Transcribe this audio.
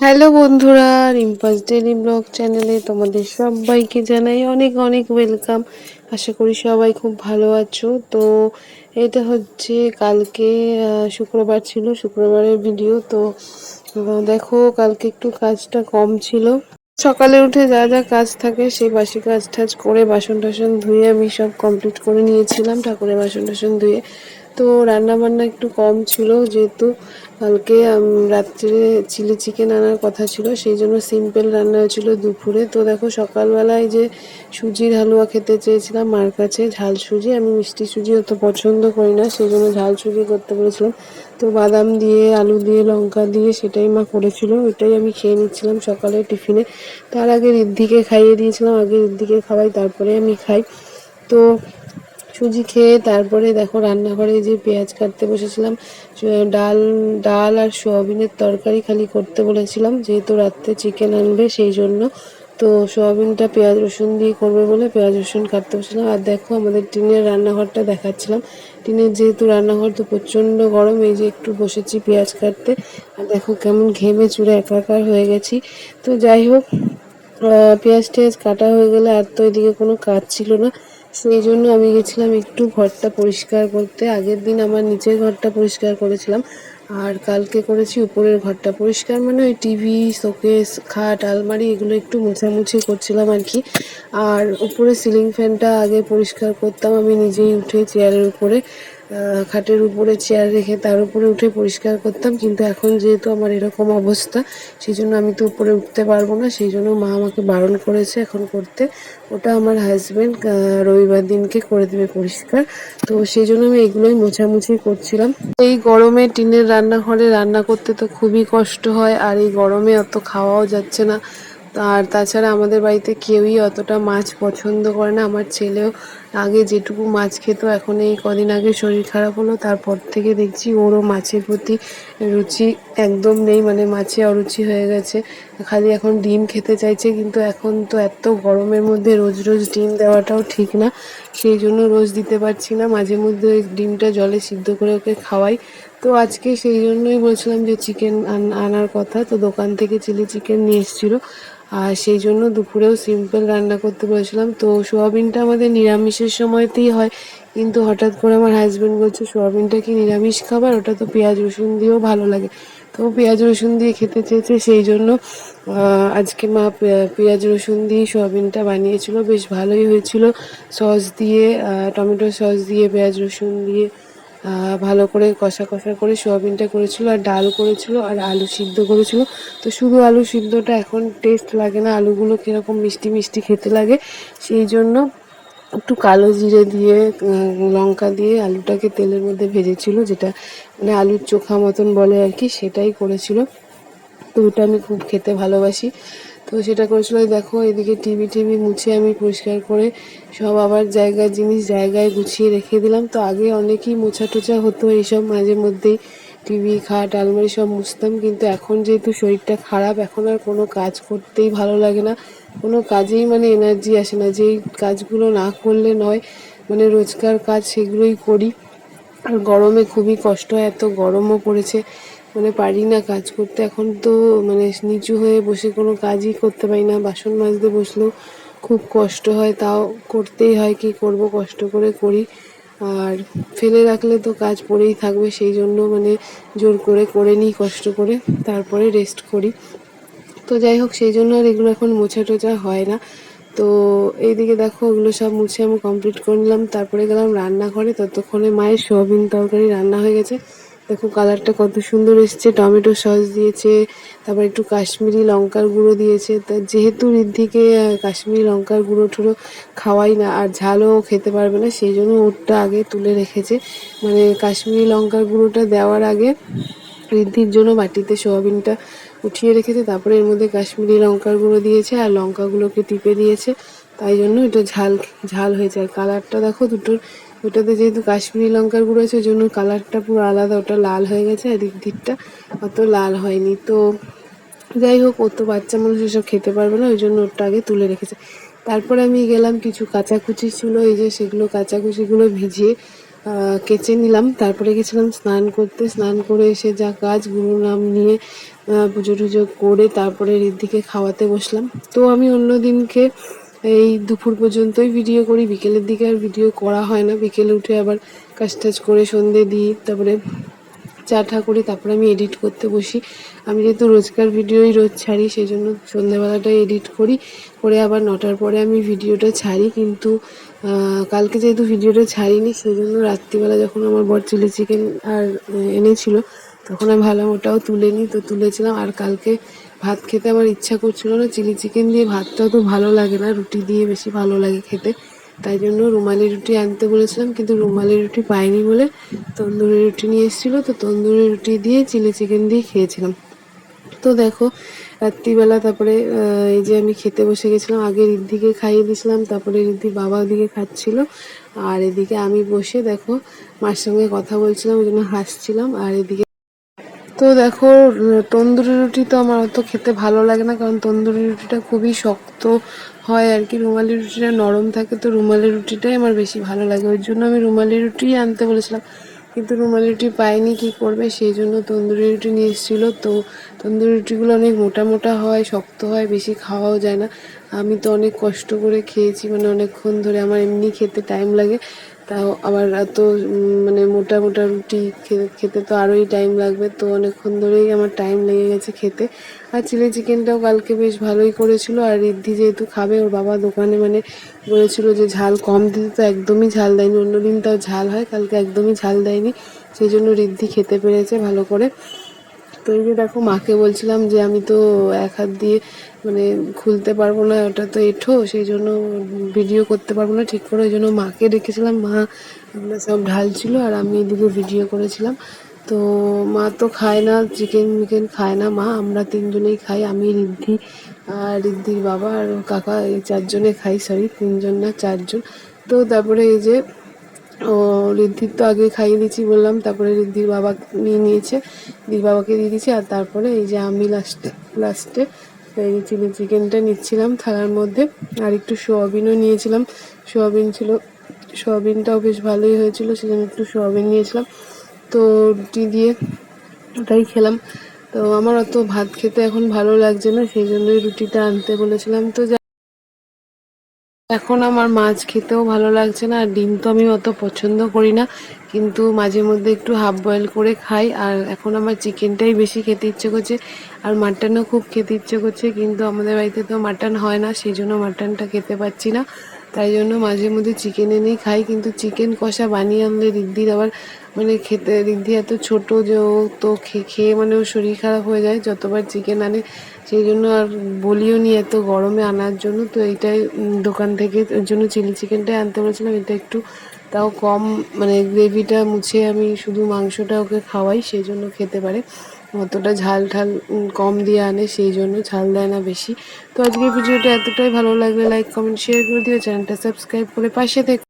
Hello বন্ধুরা, রিম্পাস daily blog চ্যানেলে তোমাদের সবাইকে জানাই অনেক অনেক ওয়েলকাম আশা করি সবাই খুব ভালো আছো। তো এটা হচ্ছে কালকে শুক্রবার ছিল, শুক্রবারের ভিডিও তো দেখো কালকে একটু কাজটা কম ছিল। সকালে উঠে যা যা কাজ থাকে, সেই বাসি কাজ টাজ করে বাসন টাসন ধুয়ে আমি সব কমপ্লিট করে নিয়েছিলাম। ঠাকুরের বাসন টাসন ধুয়ে তো রান্না বান্না একটু কম ছিল যেহেতু কালকে রাত্রে চিলি চিকেন আনার কথা ছিল, সেই জন্য সিম্পল রান্না হয়েছিল দুপুরে। তো দেখো সকালবেলায় যে সুজির হালুয়া খেতে চেয়েছিলাম, মার কাছে ঝাল সুজি, আমি মিষ্টি সুজি অত পছন্দ করি না, সেই জন্য ঝাল সুজি করতে বলেছিলাম। তো বাদাম দিয়ে, আলু দিয়ে, লঙ্কা দিয়ে সেটাই মা করেছিল, ওইটাই আমি খেয়ে নিচ্ছিলাম সকালে টিফিনে। তার আগে ঋদ্ধিকে খাইয়ে দিয়েছিলাম, আগে ঋদ্ধিকে খাওয়াই, তারপরে আমি খাই। তো সুজি খেয়ে তারপরে দেখো রান্নাঘরে যে পেঁয়াজ কাটতে বসেছিলাম ডাল ডাল আর সোয়াবিনের তরকারি খালি করতে বলেছিলাম, যেহেতু রাত্রে চিকেন আনবে সেই জন্য। তো সোয়াবিনটা পেঁয়াজ রসুন দিয়ে করবে বলে পেঁয়াজ রসুন কাটতে বসেছিলাম। আর দেখো আমাদের টিনের রান্নাঘরটা দেখাচ্ছিলাম। টিনের যেহেতু রান্নাঘর তো প্রচণ্ড গরম, এই যে একটু বসেছি পেঁয়াজ কাটতে। আর দেখো কেমন ঘেমে চুড়ে একাকার হয়ে গেছি। তো যাই হোক পেঁয়াজ টেয়াজ কাটা হয়ে গেলে আর তো এদিকে কোনো কাজ ছিল না। সেই জন্য আমি গেছিলাম একটু ঘরটা পরিষ্কার করতে। আগের দিন আমার নিচের ঘরটা পরিষ্কার করেছিলাম, আর কালকে করেছি উপরের ঘরটা পরিষ্কার। মানে ওই টিভি, শোকেস, খাট, আলমারি এগুলো একটু মোছামুছি করছিলাম আর কি। আর উপরে সিলিং ফ্যানটা আগে পরিষ্কার করতাম। আমি নিজেই উঠে চেয়ারের উপরে খাটের উপরে চেয়ার রেখে তার উপরে উঠে পরিষ্কার করতাম। কিন্তু এখন যেহেতু আমার এরকম অবস্থা সেই জন্য আমি তো উপরে উঠতে পারব না। সেই জন্য মা আমাকে বারণ করেছে এখন করতে। ওটা আমার হাজবেন্ড রবিবার দিনকে করে দেবে পরিষ্কার। তো সেই জন্য আমি এগুলোই মোছামুছি করছিলাম। এই গরমে টিনের রান্নাঘরে রান্না করতে তো খুবই কষ্ট হয়, আর এই গরমে অত খাওয়াও যাচ্ছে না। আর তাছাড়া আমাদের বাড়িতে কেউই অতটা মাছ পছন্দ করে না। আমার ছেলেও আগে যেটুকু মাছ খেত, এখন এই কদিন আগে শরীর খারাপ হলো, তারপর থেকে দেখছি ওরও মাছের প্রতি রুচি একদম নেই মানে মাছে অরুচি হয়ে গেছে। খালি এখন ডিম খেতে চাইছে, কিন্তু এখন তো এত গরমের মধ্যে রোজ রোজ ডিম দেওয়াটাও ঠিক না। সেই জন্য রোজ দিতে পারছি না। মাঝে মধ্যে ডিমটা জলে সিদ্ধ করে ওকে খাওয়াই। তো আজকে সেই জন্যই বলছিলাম যে চিকেন আনার কথা। তো দোকান থেকে চিলি চিকেন নিয়ে এসেছিল। আর সেই জন্য দুপুরেও সিম্পল রান্না করতে বলেছিলাম। তো সোয়াবিনটা আমাদের নিরামিষের সময়তেই হয়। কিন্তু হঠাৎ করে আমার হাজব্যান্ড বলছে, সোয়াবিনটা কি নিরামিষ খাবার? ওটা তো পেঁয়াজ রসুন দিয়েও ভালো লাগে। তো পেঁয়াজ, রসুন দিয়ে খেতে চেয়েছে, সেই জন্য আজকে মা পেঁয়াজ, রসুন দিয়ে সোয়াবিনটা বানিয়েছিল। বেশ ভালোই হয়েছিল। সস দিয়ে টমেটো সস দিয়ে, পেঁয়াজ, রসুন দিয়ে ভালো করে কষা কষা করে সোয়াবিনটা করেছিল আর ডাল করেছিল আর আলু সিদ্ধ করেছিল। তো শুধু আলু সিদ্ধটা এখন টেস্ট লাগে না। আলুগুলো কীরকম মিষ্টি মিষ্টি খেতে লাগে, সেই জন্য একটু কালো জিরে দিয়ে লঙ্কা দিয়ে আলুটাকে তেলের মধ্যে ভেজেছিল, যেটা মানে আলুর চোখা মতন বলে আর কি, সেটাই করেছিল। তো ওটা আমি খুব খেতে ভালোবাসি। তো সেটা করেছিল দেখো এদিকে টিভি টিভি মুছে আমি পরিষ্কার করে সব আবার জায়গায় জিনিস জায়গায় গুছিয়ে রেখে দিলাম। তো আগে অনেকই মোছা টোছা হতো এইসব মাঝে মধ্যেই। টিভি, খাট, আলমারি সব মুছতাম, কিন্তু এখন যেহেতু শরীরটা খারাপ, এখন আর কোনো কাজ করতেই ভালো লাগে না। কোনো কাজেই মানে এনার্জি আসে না। যেই কাজগুলো না করলে নয় মানে রোজকার কাজ সেগুলোই করি। আর গরমে খুবই কষ্ট হয়, এত গরমও পড়েছে। মানে পারি না কাজ করতে। এখন তো মানে নিচু হয়ে বসে কোনো কাজই করতে পারি না। বাসন মাজতে বসলেও খুব কষ্ট হয়। তাও করতেই হয় কি করব? কষ্ট করে করি। আর ফেলে রাখলে তো কাজ পড়েই থাকবে, সেই জন্য মানে জোর করে করে নিই, কষ্ট করে, তারপরে রেস্ট করি। তো যাই হোক, সেই জন্য আর এগুলো এখন মোছা টোচা হয় না। তো এইদিকে দেখো, ওগুলো সব মুছে আমি কমপ্লিট করে নিলাম। তারপরে গেলাম রান্নাঘরে, ততক্ষণে মায়ের সোয়াবিন তরকারি রান্না হয়ে গেছে। দেখো কালারটা কত সুন্দর এসছে, টমেটো সস দিয়েছে, তারপর একটু কাশ্মীরি লঙ্কার গুঁড়ো দিয়েছে। তা যেহেতু ঋদ্ধিকে কাশ্মীরি লঙ্কার গুঁড়ো টুড়ো খাওয়াই না, আর ঝালও খেতে পারবে না, সেই জন্য ওরটা আগে তুলে রেখেছে। মানে কাশ্মীরি লঙ্কার গুঁড়োটা দেওয়ার আগে ঋদ্ধির জন্য বাটিতে সোয়াবিনটা উঠিয়ে রেখেছে, তারপরে এর মধ্যে কাশ্মীরি লঙ্কার গুঁড়ো দিয়েছে আর লঙ্কাগুলোকে টিপে দিয়েছে। তাই জন্য এটা ঝাল ঝাল হয়েছে। আর কালারটা দেখো দুটোর ওটাতে যেহেতু কাশ্মীরি লঙ্কার গুঁড়ো আছে ওই জন্য কালারটা পুরো আলাদা, ওটা লাল হয়ে গেছে আর দিকটা, অত লাল হয়নি। তো যাই হোক, ও তো বাচ্চা মানুষ, এসব খেতে পারবে না ওই জন্য ওটা আগে তুলে রেখেছে। তারপরে আমি গেলাম, কিছু কাচাকুচি ছিল, এই যে সেগুলো কাচাকুচিগুলো ভিজিয়ে কেচে নিলাম। তারপরে গেছিলাম স্নান করতে। স্নান করে এসে যা কাজ, গুরু নাম নিয়ে পুজো টুজো করে তারপরে রিদ্ধিকে খাওয়াতে বসলাম। তো আমি অন্য দিনকে এই দুপুর পর্যন্তই ভিডিও করি। বিকেলের দিকে আর ভিডিও করা হয় না। বিকেলে উঠে আবার কাজ টাজ করে সন্ধে দিই, তারপরে চা ঠা করি, তারপরে আমি এডিট করতে বসি। আমি যেহেতু রোজকার ভিডিওই রোজ ছাড়ি সেই জন্য সন্ধ্যেবেলাটাই এডিট করি। করে আবার নটার পরে আমি ভিডিওটা ছাড়ি, কিন্তু কালকে যেহেতু ভিডিওটা ছাড়িনি সেই জন্য রাত্রিবেলা যখন আমার বর চিলি চিকেন আর এনেছিল, তখন আমি ভালো ওটাও তুলে নিই তো তুলেছিলাম, আর কালকে ভাত খেতে আমার ইচ্ছা করছিল না। চিলি চিকেন দিয়ে ভাতটাও তো ভালো লাগে না, রুটি দিয়ে বেশি ভালো লাগে খেতে। তাই জন্য রুমালি রুটি আনতে বলেছিলাম, কিন্তু রুমালি রুটি পাইনি বলে তন্দুরি রুটি নিয়ে এসেছিল। তো তন্দুরি রুটি দিয়ে চিলি চিকেন দিয়ে খেয়েছিলাম। তো দেখো, রাত্রিবেলা তারপরে এই যে আমি খেতে বসে গেছিলাম, আগে রিদ্ধিকে খাইয়ে দিয়েছিলাম, তারপরে রিদ্ধি বাবা ওদিকে খাচ্ছিল। আর এদিকে আমি বসে, দেখো, মার সঙ্গে কথা বলছিলাম, ওই জন্য হাসছিলাম। আর এদিকে তো দেখো, তন্দুরি রুটি তো আমার অত খেতে ভালো লাগে না, কারণ তন্দুরি রুটিটা খুবই শক্ত হয় আর কি। রুমালি রুটিটা নরম থাকে, তো রুমালি রুটিটাই আমার বেশি ভালো লাগে। ওই জন্য আমি রুমালি রুটিই আনতে বলেছিলাম, কিন্তু রুমালি রুটি পাইনি, কি করবে? সেই জন্য তন্দুরি রুটি নিয়ে এসেছিল। তো তন্দুরি রুটিগুলো অনেক মোটা মোটা হয়, শক্ত হয়, বেশি খাওয়াও যায় না। আমি তো অনেক কষ্ট করে খেয়েছি মানে অনেকক্ষণ ধরে আমার এমনি খেতে টাইম লাগে। তাও আবার এত মানে মোটা মোটা রুটি খেতে তো আরোই টাইম লাগবে, তো অনেকক্ষণ ধরেই আমার টাইম লেগে গেছে খেতে। আর চিলি চিকেনটাও কালকে বেশ ভালোই করেছিল, আর রিদ্ধি যেহেতু খাবে, ওর বাবা দোকানে মানে বলেছিল যে ঝাল কম দিতে, তো একদমই ঝাল দেয়নি, অন্যদিন তাও ঝাল হয়, কালকে একদমই ঝাল দেয়নি, সেই জন্য রিদ্ধি খেতে পেরেছে ভালো করে। তো এই যে দেখো মাকে বলছিলাম যে আমি তো এক হাত দিয়ে মানে খুলতে পারব না, ওটা তো এঠো, সেই জন্য ভিডিও করতে পারব না ঠিক করে, ওই জন্য মাকে ডেকেছিলাম। মা এগুলো সব ঢালছিল আর আমি এদিকে ভিডিও করেছিলাম। তো মা তো খায় না চিকেন মিকেন খায় না, মা, আমরা তিনজনেই খাই, আমি রিদ্ধি আর রিদ্ধির বাবা আর কাকা, এই চারজনে খাই সরি তিনজন না, চারজন। তো তারপরে এই যে ও রিদ্ধির তো আগে খাইয়ে দিয়েছি বললাম, তারপরে রিদ্ধির বাবা নিয়ে নিয়েছে, রিদ্ধির বাবাকে দিয়ে দিয়েছি, আর তারপরে এই যে আমি লাস্টে লাস্টে এই চিলি চিকেনটা নিচ্ছিলাম থালার মধ্যে, আর একটু সোয়াবিনও নিয়েছিলাম। সোয়াবিন ছিল, সোয়াবিনটাও বেশ ভালোই হয়েছিল, সেজন্য একটু সোয়াবিন নিয়েছিলাম। তো রুটি দিয়ে ওটাই খেলাম। তো আমার অত ভাত খেতে এখন ভালো লাগছে না, সেই জন্যই রুটিটা আনতে বলেছিলাম। তো এখন আমার মাছ খেতেও ভালো লাগছে না, আর ডিম তো আমি অত পছন্দ করি না, কিন্তু মাঝে মধ্যে একটু হাফ বয়েল করে খাই, আর এখন আমার চিকেনটাই বেশি খেতে ইচ্ছে করছে, আর মাটনও খুব খেতে ইচ্ছে করছে, কিন্তু আমাদের বাড়িতে তো মাটন হয় না, সেই জন্য মাটনটা খেতে পাচ্ছি না। তাই জন্য মাঝে মধ্যে চিকেন এনেই খাই, কিন্তু চিকেন কষা বানিয়ে আনলে রিদ্ধির আবার মানে খেতে, রিদ্ধি এত ছোট যে ও তো খেয়ে মানে ওর শরীর খারাপ হয়ে যায়, যতবার চিকেন আনে, সেই জন্য আর বলিও নি এত গরমে আনার জন্য। তো এইটাই দোকান থেকে ওর জন্য চিলি চিকেনটাই আনতে বলেছিলাম, এটা একটু তাও কম মানে গ্রেভিটা মুছে আমি শুধু মাংসটা ওকে খাওয়াই, সেই জন্য খেতে পারে। অতটা ঝাল ঠাল কম দিয়ে আনে, সেই জন্য ঝাল দেয় না বেশি। তো আজকের ভিডিওটা এতটাই ভালো লাগলে লাইক কমেন্ট শেয়ার করে দিও। চ্যানেলটা সাবস্ক্রাইব করে পাশে থেকে।